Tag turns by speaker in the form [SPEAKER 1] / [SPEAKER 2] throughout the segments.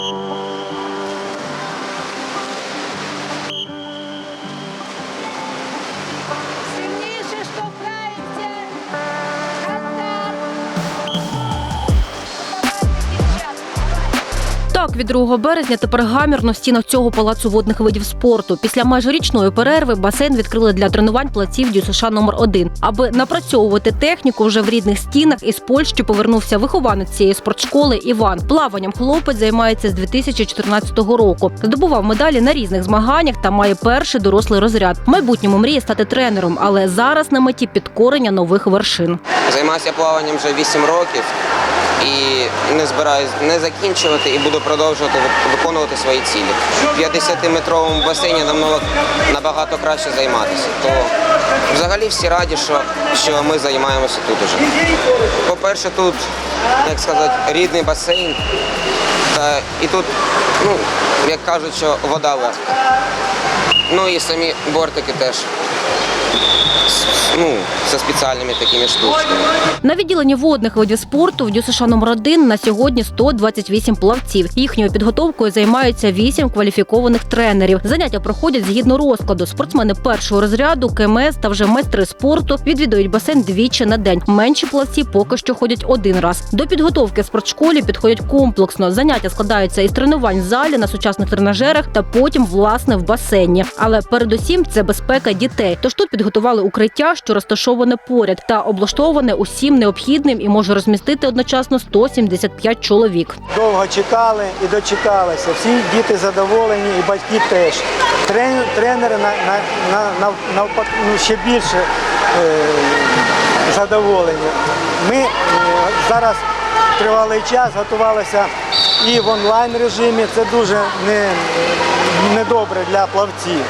[SPEAKER 1] people.
[SPEAKER 2] Так, від 2 березня тепер гамірно в стінах цього палацу водних видів спорту. Після майже річної перерви басейн відкрили для тренувань плаців ДЮСШ номер 1 Аби напрацьовувати техніку вже в рідних стінах із Польщі повернувся вихованець цієї спортшколи Іван. Плаванням хлопець займається з 2014 року. Здобував медалі на різних змаганнях та має перший дорослий розряд. В майбутньому мріє стати тренером, але зараз на меті підкорення нових вершин.
[SPEAKER 3] Займаюся плаванням вже 8 років і не збираюсь не закінчувати і буду продовжувати виконувати свої цілі. В 50-метровому басейні намного набагато краще займатися. То взагалі всі раді, що, що ми займаємося тут уже. По-перше, тут, як сказати, рідний басейн. Та і тут, ну, як кажуть, що вода легка. Ну і самі бортики теж. Ну, зі спеціальними такими штучками.
[SPEAKER 2] На відділенні водних видів спорту в ДЮСШ номер 1 на сьогодні 128 плавців. Їхньою підготовкою займаються 8 кваліфікованих тренерів. Заняття проходять згідно розкладу. Спортсмени першого розряду, КМС та вже майстри спорту відвідують басейн двічі на день. Менші плавці поки що ходять один раз. До підготовки спортшколі підходять комплексно. Заняття складаються із тренувань в залі на сучасних тренажерах та потім власне в басейні. Але передусім це безпека дітей. Тож тут підготували укриття, що розташоване поряд, та облаштоване усім необхідним і може розмістити одночасно 175 чоловік.
[SPEAKER 4] Довго чекали і дочекалися. Всі діти задоволені, і батьки теж. Трен- Тренери на, на, на, нав- навпак, ну, ще більше е, задоволені. Ми е, зараз тривалий час готувалися і в онлайн режимі. Це дуже не, недобре для плавців.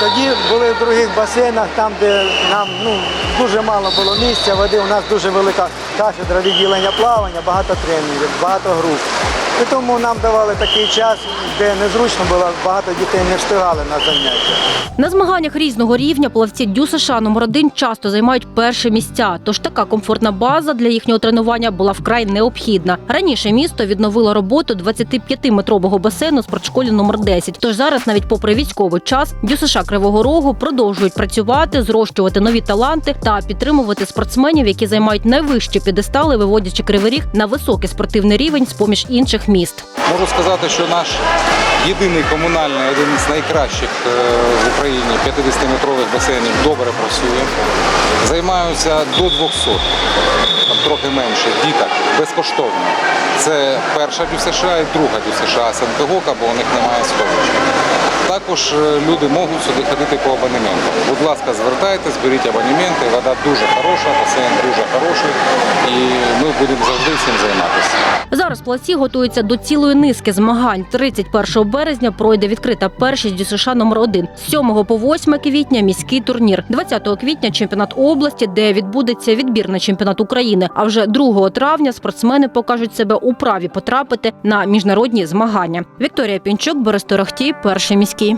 [SPEAKER 4] Тоді були в других басейнах, там, де нам ну, дуже мало було місця, води. У нас дуже велика кафедра відділення плавання, багато тренерів, багато груп. І тому нам давали такий час, де незручно було, багато дітей не встигали на заняття.
[SPEAKER 2] На змаганнях різного рівня плавці Дю США номер 1 часто займають перші місця. Тож така комфортна база для їхнього тренування була вкрай необхідна. Раніше місто відновило роботу 25-метрового басейну спортшколі номер 10. Тож зараз, навіть попри військовий час, Дю США Кривого Рогу продовжують працювати, зрощувати нові таланти та підтримувати спортсменів, які займають найвищі підестали, виводячи кривий ріг на високий спортивний рівень з поміж інших міст.
[SPEAKER 5] Можу сказати, що наш єдиний комунальний, один із найкращих е, в Україні 50-метрових басейнів добре працює. Займаються до 200, там трохи менше, діток безкоштовно. Це перша ДЮСШ і друга ДЮСШ Сантегока, бо у них немає сховища. Також е, люди можуть сюди ходити по абонементу. Будь ласка, звертайтесь, беріть абонементи. Вода дуже хороша, басейн дуже хороший, і ми будемо завжди цим займатися.
[SPEAKER 2] Зараз плаці готуються до цілої низки змагань. 31 березня пройде відкрита першість ДЮСШ номер 1 З 7 по 8 квітня міський турнір. 20 квітня чемпіонат області, де відбудеться відбір на чемпіонат України. А вже 2 травня спортсмени покажуть себе у праві потрапити на міжнародні змагання. Вікторія Пінчук, Борис Торохтій, перший міський.